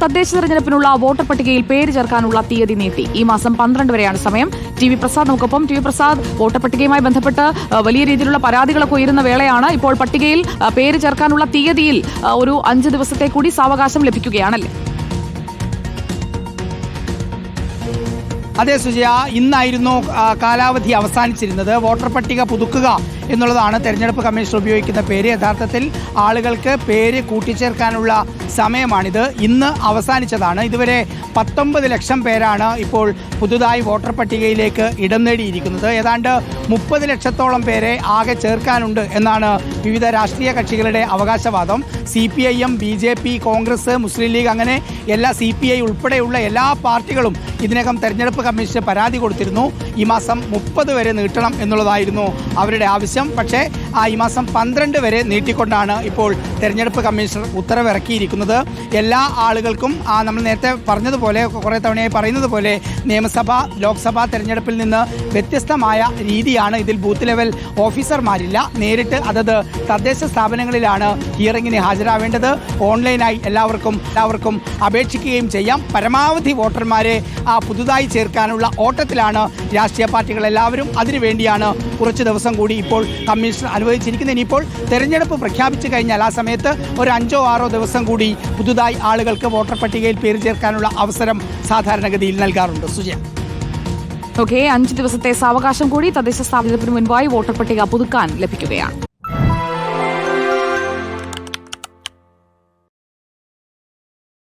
തദ്ദേശ തെരഞ്ഞെടുപ്പിനുള്ള വോട്ടർ പട്ടികയിൽ പേര് ചേർക്കാനുള്ള തീയതി നീട്ടി. ഈ മാസം പന്ത്രണ്ട് വരെയാണ് സമയം. ടി വി പ്രസാദ് നമുക്കൊപ്പം. ടി വി പ്രസാദ് വോട്ടർ പട്ടികയുമായി ബന്ധപ്പെട്ട് വലിയ രീതിയിലുള്ള പരാതികളൊക്കെ ഉയരുന്ന വേളയാണ്. ഇപ്പോൾ പട്ടികയിൽ പേര് ചേർക്കാനുള്ള തീയതിയിൽ ഒരു അഞ്ച് ദിവസത്തെ കൂടി സാവകാശം ലഭിക്കുകയാണല്ലേ? അതെ സുജയ ഇന്നായിരുന്നു കാലാവധി അവസാനിച്ചിരുന്നത്. വോട്ടർ പട്ടിക പുതുക്കുക എന്നുള്ളതാണ് തെരഞ്ഞെടുപ്പ് കമ്മീഷൻ ഉപയോഗിക്കുന്ന പേര്. യഥാർത്ഥത്തിൽ ആളുകൾക്ക് പേര് കൂട്ടിച്ചേർക്കാനുള്ള സമയമാണിത്. ഇന്ന് അവസാനിച്ചതാണ്. ഇതുവരെ പത്തൊമ്പത് ലക്ഷം പേരാണ് ഇപ്പോൾ പുതുതായി വോട്ടർ പട്ടികയിലേക്ക് ഇടം നേടിയിരിക്കുന്നത്. ഏതാണ്ട് മുപ്പത് ലക്ഷത്തോളം പേരെ ആകെ ചേർക്കാനുണ്ട് എന്നാണ് വിവിധ രാഷ്ട്രീയ കക്ഷികളുടെ അവകാശവാദം. C P I M B J P Congress Muslim League അങ്ങനെ എല്ലാ സി പി ഐ ഉൾപ്പെടെയുള്ള എല്ലാ പാർട്ടികളും ഇതിനകം തെരഞ്ഞെടുപ്പ് കമ്മീഷന് പരാതി കൊടുത്തിരുന്നു. ഈ മാസം മുപ്പത് വരെ നീട്ടണം എന്നുള്ളതായിരുന്നു അവരുടെ ആവശ്യം. പക്ഷേ ആ ഈ മാസം പന്ത്രണ്ട് വരെ നീട്ടിക്കൊണ്ടാണ് ഇപ്പോൾ തെരഞ്ഞെടുപ്പ് കമ്മീഷണർ ഉത്തരവിറക്കിയിരിക്കുന്നത്. എല്ലാ ആളുകൾക്കും ആ നമ്മൾ നേരത്തെ പറഞ്ഞതുപോലെ കുറേ തവണയായി പറയുന്നത് പോലെ നിയമസഭ ലോക്സഭാ തെരഞ്ഞെടുപ്പിൽ നിന്ന് വ്യത്യസ്തമായ രീതിയാണ് ഇതിൽ ബൂത്ത് ലെവൽ ഓഫീസർമാരില്ല. നേരിട്ട് അതത് തദ്ദേശ സ്ഥാപനങ്ങളിലാണ് ഹിയറിംഗിന് ഹാജരാവേണ്ടത്. ഓൺലൈനായി എല്ലാവർക്കും എല്ലാവർക്കും അപേക്ഷിക്കുകയും ചെയ്യാം. പരമാവധി വോട്ടർമാരെ ആ പുതുതായി ചേർക്കാനുള്ള ഓട്ടത്തിലാണ് രാഷ്ട്രീയ പാർട്ടികൾ എല്ലാവരും അതിനുവേണ്ടിയാണ് കുറച്ച് ദിവസം കൂടി ഇപ്പോൾ കമ്മീഷൻ അനുവദിച്ചിരിക്കുന്നത്. ഇനിയിപ്പോൾ തെരഞ്ഞെടുപ്പ് പ്രഖ്യാപിച്ചു കഴിഞ്ഞാൽ ആ സമയത്ത് ഒരു അഞ്ചോ ആറോ ദിവസം കൂടി പുതുതായി ആളുകൾക്ക് വോട്ടർ പട്ടികയിൽ പേര് ചേർക്കാനുള്ള അവസരം സാധാരണഗതിയിൽ നൽകാറുണ്ട്. സുജയ. ഓക്കെ അഞ്ച് ദിവസത്തെ സാവകാശം കൂടി തദ്ദേശ സ്ഥാപനത്തിന് മുൻപായി വോട്ടർ പട്ടിക പുതുക്കാൻ ലഭിക്കുകയാണ്.